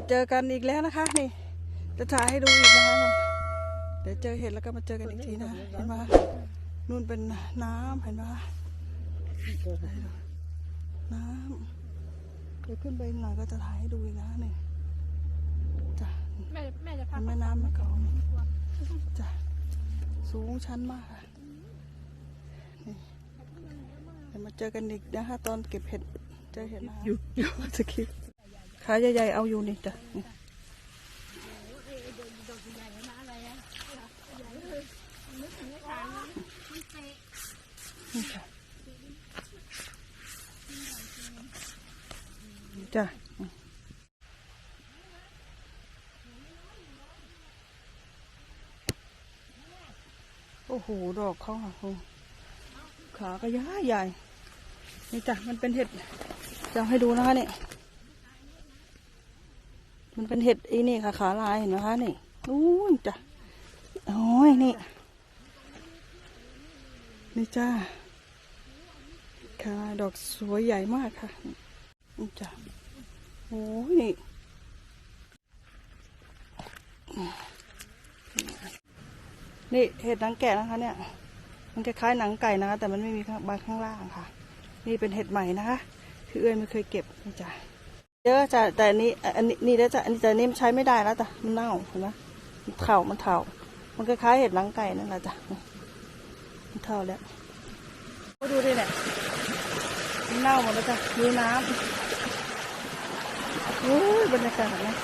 มาเจอกันอีกแล้วนะคะ นี่ จะถ่ายให้ดูอีกนะคะนี่เดี๋ยวเจอเห็ดแล้วก็มาเจอกันอีกทีนะเห็นไหมนู่นเป็นน้ำเห็นไหมน้ำเดี๋ยวขึ้นไปหน่อยก็จะถ่ายให้ดูอีกนะนี่จ้ะแม่แม่จะพัเป็กนแม่น้ำมะกอกจ้ะสูงชันมากค่ะนี่เดี๋ยวมาเจอกันอีกนะคะตอนเก็บเห็ดเจอเห็ดอยู่อยู่สคริปต์ ขาใหญ่ๆเอาอยู่นี่จ้ะจ้ะโอ้โห ดอกเขาอะโอ้ขาก็ย้ายใหญ่ นี่จ้ะ มันเป็นเห็ดจะให้ดูนะคะเนี่ย มันเป็นเห็ดอ้นี่ค่ะขาลายเห็นไหมคะนี่นู้จ้ะโอ้ยนี่ นี่จ้าขาดอกสวยใหญ่มากค่ะนี่จ้ะโอ้ยนี่นี่เห็ดหนังแกะนะคะ เนี่ย มันคล้ายๆหนังไก่นะคะ แต่มันไม่มีข้างบางข้างล่างค่ะ นี่เป็นเห็ดใหม่นะคะ คือเอ้ยไม่เคยเก็บนี่จ้ะ เยอะจ้ะแต่อันนี้อันนี้นี่แล้วจ้ะอันนี้แต่อันนี้มันใช้ไม่ได้แล้วจ้ะมันเน่าเห็นไหมมันเถามันเถามันคล้ายๆเห็ดหนังไก่นั่นแหละจ้ะมันเท่าแล้วก็ดูดิเนี่ยมันเน่าหมดแล้วจ้ะดูน้ำโอ้ยบรรยากาศนะ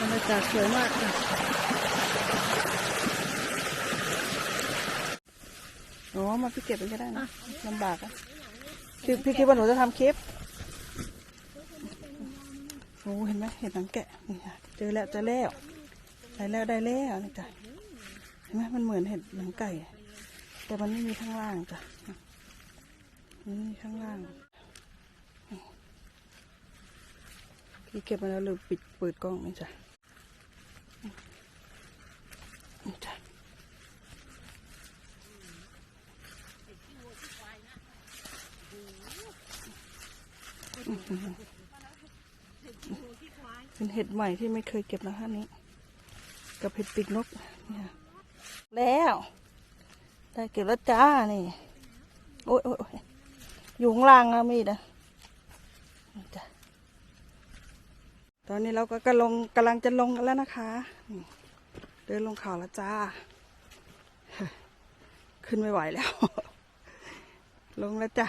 บรรยากาศสวยมากค่ะอ๋อมาพี่เก็บมันก็ได้นะลำบากอะ พี่พี่คิดว่าหนูจะทำคลิปโอ้เห็นไหมเห็นหนังแกะนี่ค่ะเจอแล้วเจอแล้วได้แล้วได้แล้วนี่จ้ะเห็นไหมมันเหมือนเห็ดหนังไก่ แต่มันไม่มีข้างล่างจ้ะนี่ข้างล่างพี่เก็บมาแล้วลืมปิดเปิดกล้องนี่จ้ะนี่จ้ะ เป็นเห็ดใหม่ที่ไม่เคยเก็บนะคะนี้ กับเห็ดปีกนกเนี่ยแล้ว ได้เก็บแล้วจ้านี่โอ้ยโอ้ยโอ้ยอยู่ข้างล่างนะมีดนะจ้ะตอนนี้เราก็กำลังกำลังจะลงกันแล้วนะคะเดินลงเขาแล้วจ้า ขึ้นไม่ไหวแล้ว ลงแล้วจ้ะ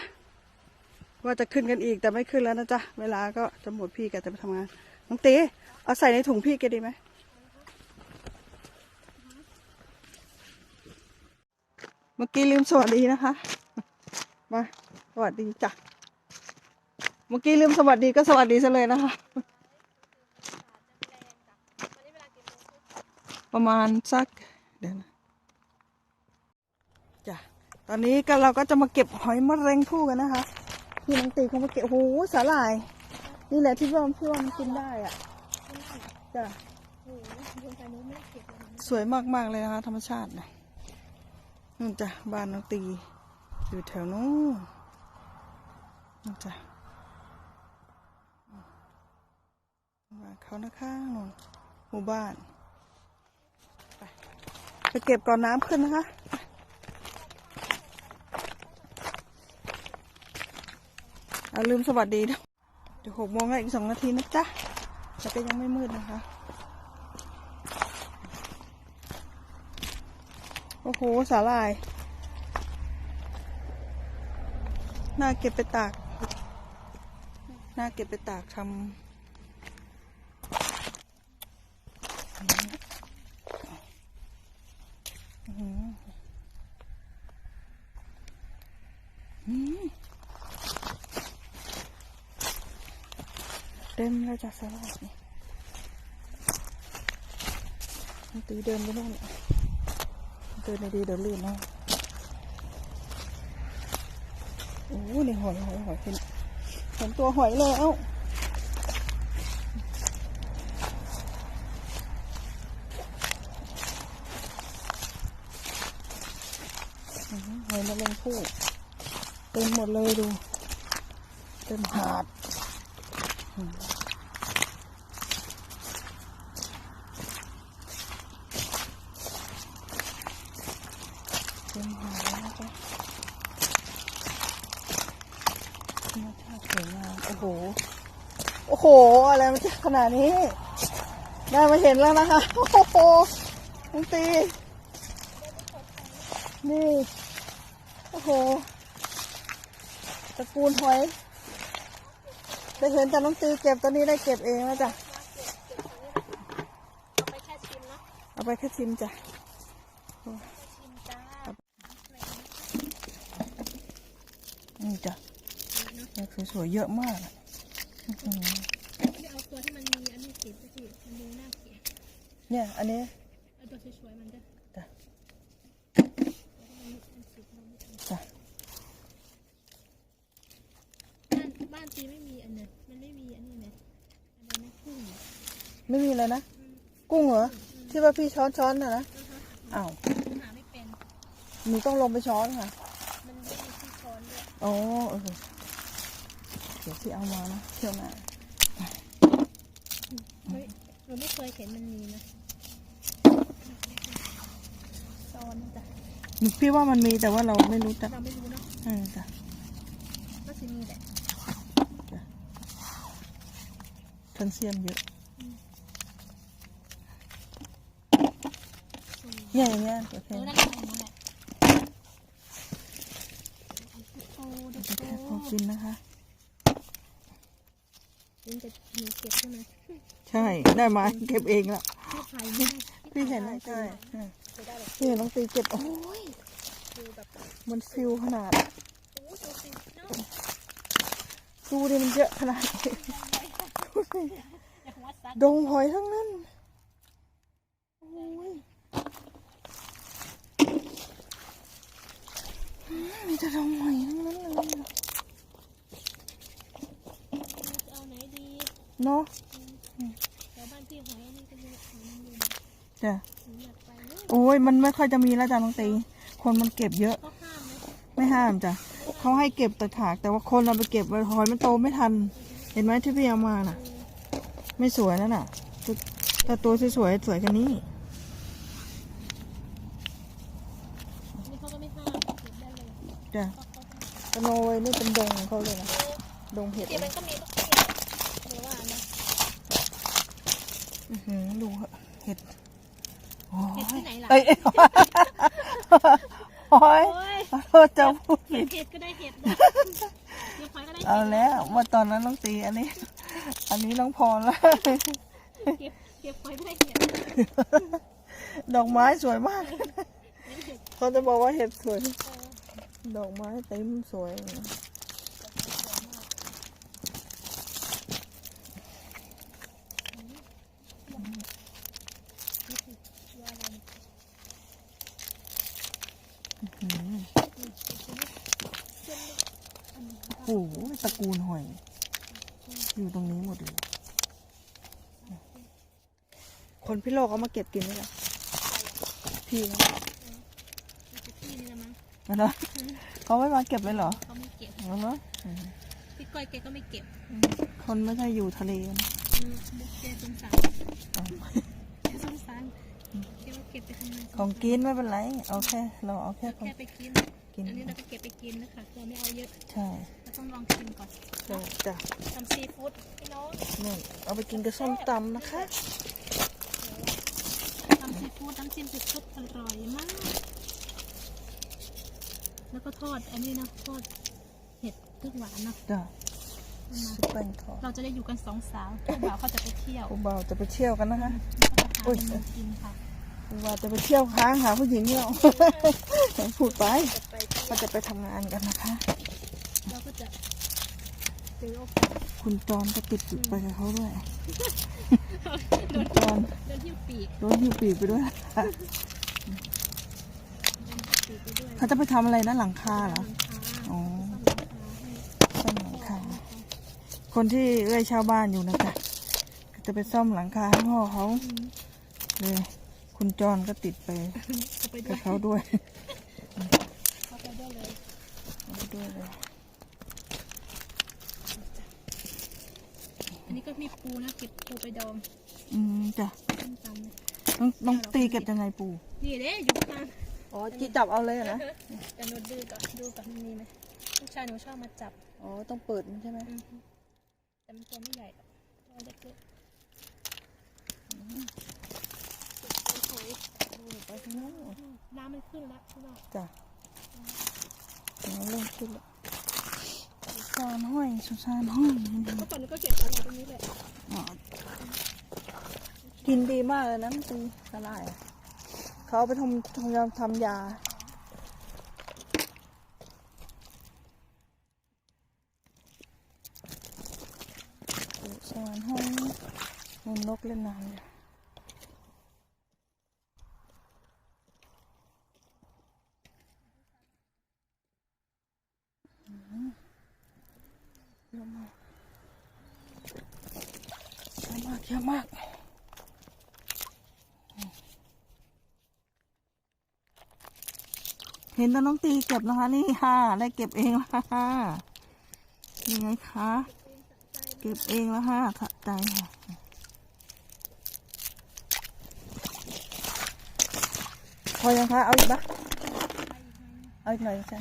ว่าจะขึ้นกันอีกแต่ไม่ขึ้นแล้วนะจ๊ะ เวลาก็จะหมดพี่แกจะไปทำงาน น้องตีเอาใส่ในถุงพี่แกดีไหมเมื่อกี้ลืมสวัสดีนะคะ มาสวัสดีจ้ะ เมื่อกี้ลืมสวัสดีก็สวัสดีซะเลยนะคะ ประมาณสักเดี๋ยวนะจ้ะ ตอนนี้ก็เราก็จะมาเก็บหอยมะเร็งผู้กันนะคะ พี่น้องตีเขามาเก็บโอ้โหสาหร่าย นี่แหละที่ว่าพี่ว่ามันกินได้อะจ้ะสวยมากๆเลยนะคะ ธรรมชาตินะนู่นจ้ะบ้านน้องตี อยู่แถวนู้นนู่นจ้ะบ้านเขานะคะนู่นหมู่บ้าน ไปเก็บก่อนน้ำขึ้นนะคะ เอาลืมสวัสดีนะเดี๋ยวหกโมงแล้วอีกสองนาทีนะจ๊ะแต่ก็ยังไม่มืดนะคะ โอ้โห สาลาย น่าเก็บไปตาก น่าเก็บไปตากทำอื้อหืออืม เต็มแล้วจะสลัดนี่มันตีเดินไปโน่นเดินไปดีเดี๋ยวลื่นนะโอ้นี่หอยหอยหอยเห็นเห็นตัวหอยแล้วหอหอยแมลงภู่เต็มหมดเลยดู เต็มหาด ห อืมเต็มหาแล้วนะจ๊ะธรรมชาติสวยงามโอ้โห โอ้โห อะไรมันจะขนาดนี้ ได้มาเห็นแล้วนะคะ โอ้โหน้องตี นี่ โอ้โห ตระกูลหอยได้เห็นแต่น้องตีเก็บตอนนี้ได้เก็บเองแล้วจ้ะ เอาไปแค่ชิมเนาะเอาไปแค่ชิมจ้ะชิมจ้านี่จ้ะเนี่ยสวยๆเยอะมากอะอื้อหือไม่ เอาตัวที่มันมีอันนี้ติดสักทีมันดูน่าเกลียดเนี่ย อันนี้เอาตัวสวยๆมันจะจ้ะมันติดเราไม่ทำจ้ะบ้านบ้านตีไม่มีอันเนี้ยมันไม่มีอันนี้ไหมอะไรนะกุ้งไม่มีเลยนะ กุ้งเหรอ ที่ว่าพี่ช้อนช้อนๆน่ะนะอ้าวหาไม่เป็นหนูต้องลงไปช้อนค่ะ มันไม่มีที่ช้อนด้วยอ๋อเออเดี๋ยวที่เอามานะเที่ยวหน้าเฮ้ยเราไม่เคยเห็นมันมีนะช้อนจ้ะหนูพี่ว่ามันมีแต่ว่าเราไม่รู้จักเราไม่รู้เนาะเออจ้ะก็จะมีแหละแคลเซียมเยอะเนี่ยอย่างเงี้ยโอเคเออนั่นแหละนั่นแหละโอ้ เด็กจะโตแค่พอกินนะคะมันจะมีเก็บใช่ไหมใช่ ได้มาเก็บเองละที่ไทยไม่ได้พี่เห็นแล้วใช่เออไม่ได้หรอกนี่น้องตีเก็บโอ้ยคือแบบมันฟิลขนาดโอ้ดูสิเนาะดูดิมันเยอะขนาดนี้อย่าหัวซัดดงหอยทั้งนั้นโอ้ยมีแต่ดงหอยทั้งนั้นเลย จะเอาไหนดี เนาะแถวบ้านพี่หอยอันนี้ก็มีหอยนางรมจ้ะอยากไปเนอะโอ้ยมันไม่ค่อยจะมีแล้วจ้ะน้องตี คนมันเก็บเยอะ เขาห้ามไหมไม่ห้ามจ้ะเขาให้เก็บแต่ถาก แต่ว่าคนเราไปเก็บหอยมันโตไม่ทัน เห็นไหมที่พี่เอามาน่ะ ไม่สวยนั่นน่ะแต่แต่ตัวสวยๆสวยกันนี้ นี่เขาก็ไม่ห้ามเก็บได้เลยจ้ะเพราเขาตะโนยนี่เป็นดงของเขาเลยนะ ดงเห็ด เก็บมันก็มีทุกที่หรือว่านะ อื้อหือ ดูเห็ดโอ้เห็ดยที่ไหนล่ะเอ้ยโอ้ยโอ้ยขอโทษจะพูดเห็ผิดดเห็ดก็ได้เห็ดนะเดี๋ยวหอยก็ได้เอาเห็ดแล้วว่าตอนนั้นน้องตีอันนี้ อันนี้น้องพรแล้วเก็บเก็บหอยก็ได้เห็ดดอกไม้สวยมากนี่เห็ดเขาจะบอกว่าเห็ดสวยเออดอกไม้เต็มสวย โอ้โห ตระกูลหอย อยู่ตรงนี้หมดเลย คนพี่โลกเอามาเก็บกินไหมล่ะพี่เขาที่นี่ละมั้งเอาเนาะเขาไม่มาเก็บเลยเหรอเขาไม่เก็บเอาเนาะอืมพี่ก้อยแกก็ไม่เก็บคนไม่ใช่อยู่ทะเลนะอืมแกสงสารเอาแกสงสารแกว่าเก็บไปทำไมของกินไม่เป็นไรเอาแค่เราเอาแค่ของแค่ไปกิน กิน อันนี้เราก็เก็บไปกินนะคะตัวไม่เอาเยอะใช่เราต้องลองชิมก่อนใช่จ้ะทำซีฟู้ดพี่น้องนี่เอาไปกินกับส้มตำนะคะทำซีฟู้ดน้ำจิ้มซีฟู้ดอร่อยมาก แล้วก็ทอดอันนี้นะทอดเห็ดพึ่งหวานเนาะจ้ะเอามาซุปแป้งทอดเราจะได้อยู่กันสองสาวผู้บ่าวเขาจะไปเที่ยวผู้บ่าวจะไปเที่ยวกันนะคะก็จะหาเมนูกินค่ะผู้บ่าวจะไปเที่ยวค้างหาผู้หญิงเนี่ยพูดไป ก็จะไปทำงานกันนะคะ เราก็จะเจอโอกาสคุณจอนก็ติดไปกับเขาด้วย โดคุณนจอนโดนหิ้วปีกโดนหิวปีกไปด้วยนะคะโดนหิ้วปีกไปด้วยเขาจะไปทำอะไรนะหลังคาเหรอหลังคาอ๋อซ่อมหลังคาให้ซ่อมหลังคา คนที่ไร่เช่าบ้านอยู่นะจ๊ะจะไปซ่อมหลังคาให้พ่อเขาอืมเลยคุณจอนก็ติดไปเอาไปด้กัวบยเขาด้วย เอาไปด้วยเลย เอาไป ด้วยเลยอันนี้ก็มีปูนะเก็บปูไปดองอืมจ้ะต้มตำนะน้องน้องตีเก็บยังไงปูนี่เด้อยู่ข้างล่างอ๋อจีจับเอาเลยเหรอนะแต่หนูดูก่อนดูก่อนมันมีไหมลูกชายหนูชอบมาจับอ๋อต้องเปิดมันใช่ไหมอือฮึแต่มันตัวไม่ใหญ่หรอกตัวเล็กๆสวยไปข้างนอกๆน้ำมันขึ้นแล้วข้างนอก จ้ะ น้ำเริ่มขึ้นแล้วสุสานห้อยสุสานห้อยเมื่อก่อนหนูก็เก็บอะไรตรงนี้แหละอ๋อกินดีมากเลยนะมันตีสลายอะเขาเอาไปทำทำยาทำยาสุสานห้อยมันนกเล่นน้ำเนี่ยอืมเยอะมาก เยอะมากเห็นตอนน้องตีเก็บนะคะนี่ค่ะได้เก็บเองแล้วค่ะยังไงคะเก็บเองแล้วค่ะสะใจค่ะพอยังคะเอาอีกปะเอาอีกหน่อยจ้ะ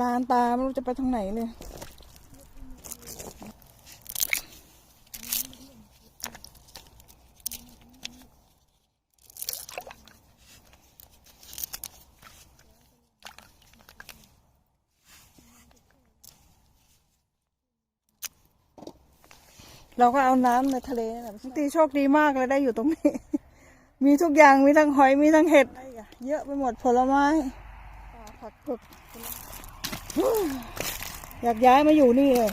ลานตาไม่รู้จะไปทางไหนเลย เราก็เอาน้ำในทะเลนี่แหละตีโชคดีมากเลยได้อยู่ตรงนี้ มีทุกอย่างมีทั้งหอยมีทั้งเห็ด เยอะไปหมดผลไม้ผักกดอยากย้ายมาอยู่นี่เลย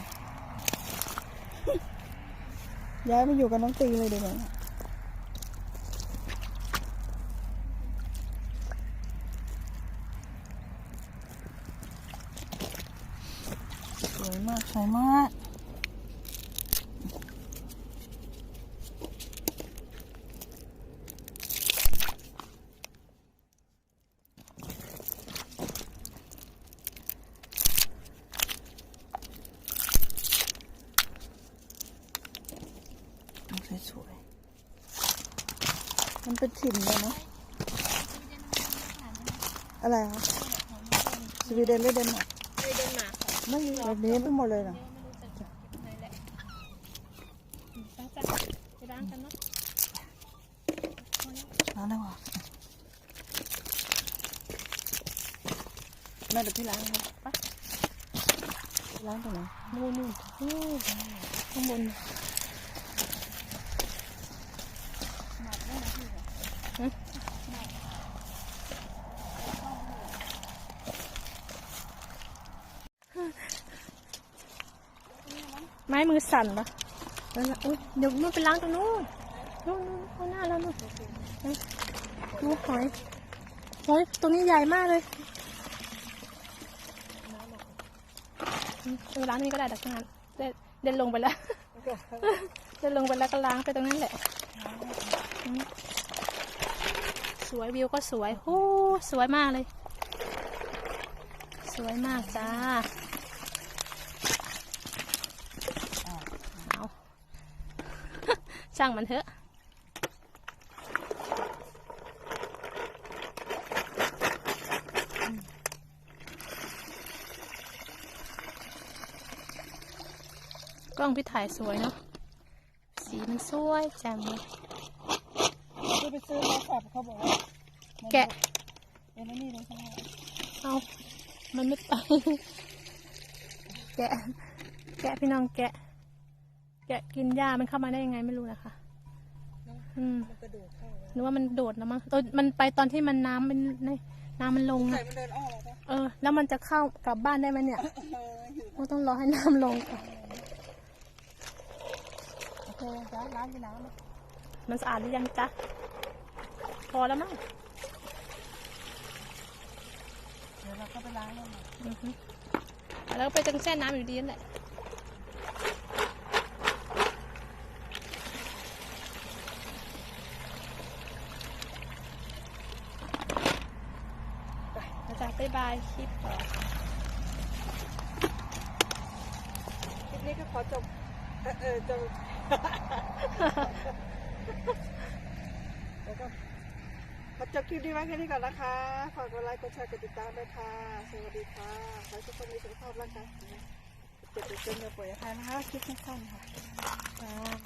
ย้ายมาอยู่กับน้องตีเลยดีไหมสวยมากสวยมาก ต้องสวยๆ มันเป็นถิ่นเลยเนาะอะไรคะสวีเดนหรือเดนมาร์กไปเดนมาร์กค่ะไม่มีแบบนี้ไม่หมดเลยเนาะไม่รู้จะเก็บไหนแหละอืมไปจ้ะไปล้างกันเนาะพอแล้วล้างได้หรอแม่เดี๋ยวพี่ล้างให้ปะล้างตรงไหนนู่นนู่นนู่นข้างบนฮะไม้มือสั่นปะเอออุ๊ยเดี๋ยวนู่นไปล้างตรงนู้นนู่นนู่นข้างหน้าแล้วนู่นเฮ้ยดูหอยหอยตรงนี้ใหญ่มากเลยอืมเออล้างตรงนี้ก็ได้แต่ตรงนั้นเดินเดินลงไปแล้วเดินลงไปแล้วก็ล้างไปตรงนั้นแหละอืมสวยวิวก็สวยโอ้สวยมากเลย สวยมากจ้าเอา ช่างมันเถอะกล้องพี่ถ่ายสวยเนาะ สีมันสวยจังเลยที่ไปซื้อมาสับเขาบอกว่าแกะเป็นไอ้นี่เลยใช่ไหมเอามันไม่ไปแกะ แกะพี่น้องแกะ แกะกินหญ้ามันเข้ามาได้ยังไงไม่รู้นะคะ อืมมันกระโดดเข้าแล้วนึกว่ามันโดดนะมั้งเออมันไปตอนที่มันน้ำมันในน้ำมันลงไข่นะมันเดินอ้อมแล้วปะเออ แล้วมันจะเข้ากลับบ้านได้ไหมเนี่ยเอออยู่ก็ต้องรอให้น้ำลงก่อนโอเคจ้าล้างกี่น้ำนะมันสะอาดหรือยังจ๊ะ พอแล้วมั้งเดี๋ยวเราก็ไปล้างแล้วนะอือฮึแล้วไปจังแช่น้ำอยู่ดีนั่นแหละ บายบายคลิปต่อคลิปนี้ก็ขอจบ เออจะแล้วก็ขอจบคลิปนี้ไว้แค่นี้ก่อนนะคะ ฝากกดไลค์ กดแชร์ กดติดตามด้วยค่ะ สวัสดีค่ะ ขอให้ทุกคนมีสุขภาพร่างกายแข็งแรงเจ็บเป็นเจ็บอย่าป่วยอย่าพายนะคะ คลิปสั้นๆค่ะ